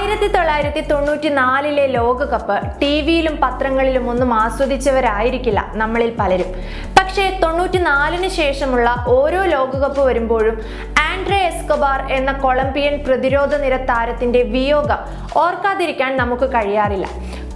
ആയിരത്തി തൊള്ളായിരത്തി തൊണ്ണൂറ്റി നാലിലെ ലോകകപ്പ് ടി വിയിലും പത്രങ്ങളിലും ഒന്നും ആസ്വദിച്ചവരായിരിക്കില്ല നമ്മളിൽ പലരും. പക്ഷേ തൊണ്ണൂറ്റി നാലിന് ശേഷമുള്ള ഓരോ ലോകകപ്പ് വരുമ്പോഴും ആൻഡ്രേ എസ്കോബാർ എന്ന കൊളംബിയൻ പ്രതിരോധ നിര താരത്തിന്റെ വിയോഗം ഓർക്കാതിരിക്കാൻ നമുക്ക് കഴിയാറില്ല.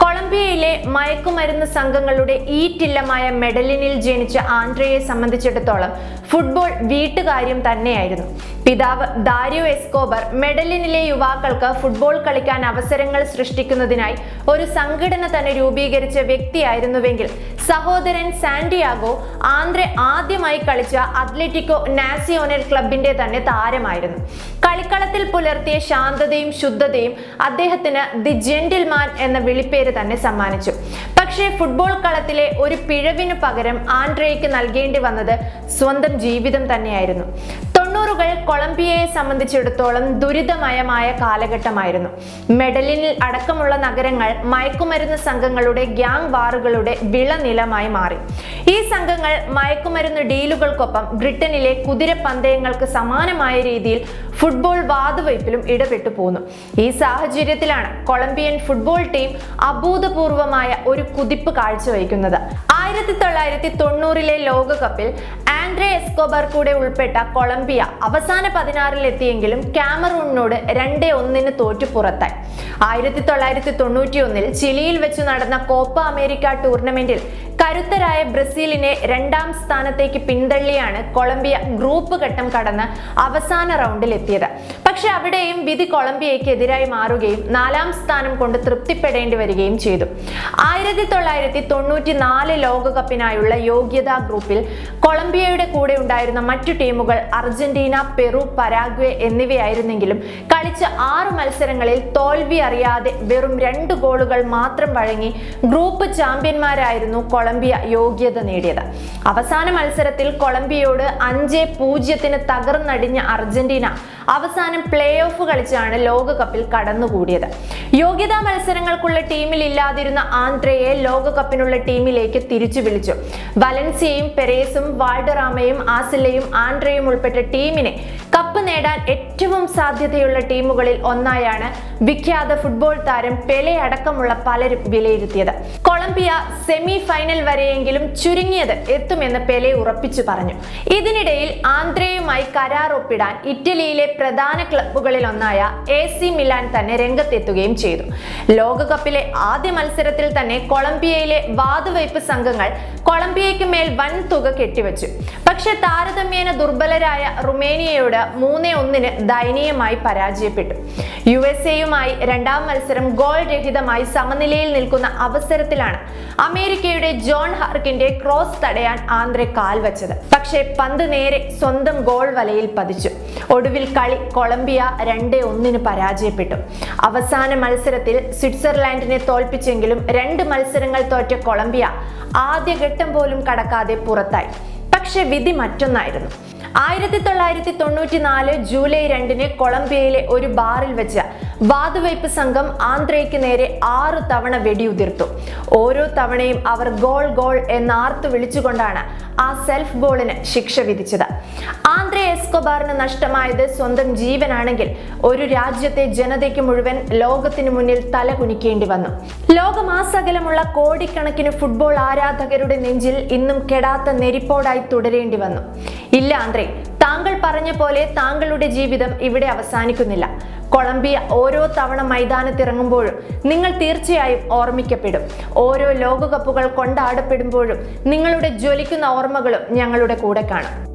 കൊളംബിയയിലെ മയക്കുമരുന്ന് സംഘങ്ങളുടെ ഈറ്റില്ലമായ മെഡലിനിൽ ജനിച്ച ആൻഡ്രയെ സംബന്ധിച്ചിടത്തോളം ഫുട്ബോൾ വീട്ടുകാര്യം തന്നെയായിരുന്നു. പിതാവ് ദാരിയോ എസ്കോബർ മെഡലിനിലെ യുവാക്കൾക്ക് ഫുട്ബോൾ കളിക്കാൻ അവസരങ്ങൾ സൃഷ്ടിക്കുന്നതിനായി ഒരു സംഘടന തന്നെ രൂപീകരിച്ച വ്യക്തിയായിരുന്നുവെങ്കിൽ സഹോദരൻ സാന്റിയാഗോ ആന്ധ്രെ ആദ്യമായി കളിച്ച അത്ലറ്റിക്കോ നാസിയോണൽ ക്ലബിന്റെ തന്നെ താരമായിരുന്നു. കളിക്കളത്തിൽ പുലർത്തിയ ശാന്തതയും ശുദ്ധതയും അദ്ദേഹത്തിന് ദി ജെന്റിൽമാൻ എന്ന വിളിപ്പേര് തന്നെ സമ്മാനിച്ചു. പക്ഷേ ഫുട്ബോൾ കളത്തിലെ ഒരു പിഴവിനു പകരം ആൻഡ്രയ്ക്ക് നൽകേണ്ടി വന്നത് സ്വന്തം ജീവിതം തന്നെയായിരുന്നു. തൊണ്ണൂറുകൾ കൊളംബിയയെ സംബന്ധിച്ചിടത്തോളം ദുരിതമയമായ കാലഘട്ടമായിരുന്നു. മെഡലിനിൽ അടക്കമുള്ള നഗരങ്ങൾ മയക്കുമരുന്ന് സംഘങ്ങളുടെ ഗ്യാങ് വാറുകളുടെ വിളനിലമായി മാറി. ഈ സംഘങ്ങൾ മയക്കുമരുന്ന് ഡീലുകൾക്കൊപ്പം ബ്രിട്ടനിലെ കുതിരപ്പന്തയങ്ങൾക്ക് സമാനമായ രീതിയിൽ ഫുട്ബോൾ വാതുവയ്പിലും ഇടപെട്ടു പോന്നു. ഈ സാഹചര്യത്തിലാണ് കൊളംബിയൻ ഫുട്ബോൾ ടീം അഭൂതപൂർവമായ ഒരു കുതിപ്പ് കാഴ്ചവയ്ക്കുന്നത്. ആയിരത്തി തൊള്ളായിരത്തി തൊണ്ണൂറിലെ ലോകകപ്പിൽ ആൻഡ്രെ എസ്കോബർ കൂടെ ഉൾപ്പെട്ട കൊളംബിയ അവസാന പതിനാറിൽ എത്തിയെങ്കിലും ക്യാമറൂണിനോട് രണ്ടേ ഒന്നിന് തോറ്റു പുറത്തായി. ആയിരത്തി തൊള്ളായിരത്തി തൊണ്ണൂറ്റി ചിലിയിൽ വെച്ച് നടന്ന കോപ്പ അമേരിക്ക ടൂർണമെന്റിൽ കരുത്തരായ ബ്രസീലിനെ രണ്ടാം സ്ഥാനത്തേക്ക് പിന്തള്ളിയാണ് കൊളംബിയ ഗ്രൂപ്പ് ഘട്ടം കടന്ന് അവസാന റൗണ്ടിൽ എത്തിയത്. പക്ഷെ അവിടെയും വിധി കൊളംബിയയ്ക്ക് എതിരായി മാറുകയും നാലാം സ്ഥാനം കൊണ്ട് തൃപ്തിപ്പെടേണ്ടി വരികയും ചെയ്തു. ആയിരത്തി തൊള്ളായിരത്തി തൊണ്ണൂറ്റി നാല് ലോകകപ്പിനായുള്ള യോഗ്യതാ ഗ്രൂപ്പിൽ കൊളംബിയയുടെ കൂടെ ഉണ്ടായിരുന്ന മറ്റു ടീമുകൾ അർജന്റീന പെറു പരാഗ്വെ എന്നിവയായിരുന്നെങ്കിലും കളിച്ച ആറ് മത്സരങ്ങളിൽ തോൽവി അറിയാതെ വെറും രണ്ട് ഗോളുകൾ മാത്രം വഴങ്ങി ഗ്രൂപ്പ് ചാമ്പ്യന്മാരായിരുന്നു കൊളംബിയ. യോഗ്യത നേടിയത്. അവസാന മത്സരത്തിൽ കൊളംബിയയോട് അഞ്ച് പൂജ്യത്തിന് തകർന്നടിഞ്ഞ അർജന്റീന അവസാനം പ്ലേ ഓഫ് കളിച്ചാണ് ലോകകപ്പിൽ കടന്നുകൂടിയത്. യോഗ്യതാ മത്സരങ്ങൾക്കുള്ള ടീമിൽ ഇല്ലാതിരുന്ന ആന്ധ്രയെ ലോകകപ്പിനുള്ള ടീമിലേക്ക് തിരിച്ചു വിളിച്ചു. വലൻസിയയും പെരേസും വാൾഡറാമയും ആസിലയും ആന്ധ്രയും ഉൾപ്പെട്ട ടീമിനെ കപ്പ് നേടാൻ ഏറ്റവും സാധ്യതയുള്ള ടീമുകളിൽ ഒന്നായാണ് വിഖ്യാത ഫുട്ബോൾ താരം പെലെ അടക്കമുള്ള പലരും വിലയിരുത്തിയത്. കൊളംബിയ സെമി ഫൈനൽ വരെയെങ്കിലും ചുരുങ്ങിയത് എത്തുമെന്ന് പെലെ ഉറപ്പിച്ചു പറഞ്ഞു. ഇതിനിടയിൽ ആന്ധ്രയുമായി കരാർ ഒപ്പിടാൻ ഇറ്റലിയിലെ പ്രധാന ക്ലബ്ബുകളിൽ ഒന്നായ എ സി മിലാൻ തന്നെ രംഗത്തെത്തുകയും ചെയ്തു. ലോകകപ്പിലെ ആദ്യ മത്സരത്തിൽ തന്നെ കൊളംബിയയിലെ വാതുവയ്പ് സംഘങ്ങൾ കൊളംബിയയ്ക്ക് മേൽ വൻ തുക കെട്ടിവെച്ചു. പക്ഷെ താരതമ്യേന ദുർബലരായ റുമേനിയയോട് മൂന്നേ ഒന്നിന് ദയനീയമായി പരാജയപ്പെട്ടു. യു എസ് എയുമായി രണ്ടാം മത്സരം ഗോൾ രഹിതമായി സമനിലയിൽ നിൽക്കുന്ന അവസരത്തിലാണ് അമേരിക്കയുടെ ജോൺ ഹാർക്കിന്റെ ക്രോസ് തടയാൻ ആന്ധ്രെ കാൽ വെച്ചത്. പക്ഷേ പന്ത് നേരെ സ്വന്തം ഗോൾ വലയിൽ പതിച്ചു. ഒടുവിൽ കളി കൊളംബിയ രണ്ട് ഒന്നിന് പരാജയപ്പെട്ടു. അവസാന മത്സരത്തിൽ സ്വിറ്റ്സർലാൻഡിനെ തോൽപ്പിച്ചെങ്കിലും രണ്ട് മത്സരങ്ങൾ തോറ്റ കൊളംബിയ ആദ്യഘട്ടം പോലും കടക്കാതെ പുറത്തായി. പക്ഷെ വിധി മറ്റൊന്നായിരുന്നു. ആയിരത്തി തൊള്ളായിരത്തി തൊണ്ണൂറ്റി നാല് ജൂലൈ രണ്ടിന് കൊളംബിയയിലെ ഒരു ബാറിൽ വെച്ച് വാതുവയ്പ് സംഘം ആന്ധ്രയ്ക്ക് നേരെ ആറു തവണ വെടിയുതിർത്തു. ഓരോ തവണയും അവർ ഗോൾ ഗോൾ എന്നാർത്ത് വിളിച്ചുകൊണ്ടാണ് ആ സെൽഫ് ഗോളിന് ശിക്ഷ വിധിച്ചത്. ആന്ധ്ര എസ്കോബാറിന് നഷ്ടമായത് സ്വന്തം ജീവനാണെങ്കിൽ ഒരു രാജ്യത്തെ ജനതയ്ക്ക് മുഴുവൻ ലോകത്തിനു മുന്നിൽ തല കുനിക്കേണ്ടി വന്നു ലോകമാസകലമുള്ള കോടിക്കണക്കിന് ഫുട്ബോൾ ആരാധകരുടെ നെഞ്ചിൽ ഇന്നും കെടാത്ത നെരിപ്പോടായി തുടരേണ്ടി വന്നു. ഇല്ല ആന്ത്രേ. താങ്കൾ പറഞ്ഞ പോലെ താങ്കളുടെ ജീവിതം ഇവിടെ അവസാനിക്കുന്നില്ല. കൊളംബിയ ഓരോ തവണ മൈതാനത്തിറങ്ങുമ്പോഴും നിങ്ങൾ തീർച്ചയായും ഓർമ്മിക്കപ്പെടും. ഓരോ ലോകകപ്പുകൾ കൊണ്ടാടപ്പെടുമ്പോഴും നിങ്ങളുടെ ജ്വലിക്കുന്ന ഓർമ്മകളും ഞങ്ങളുടെ കൂടെ കാണും.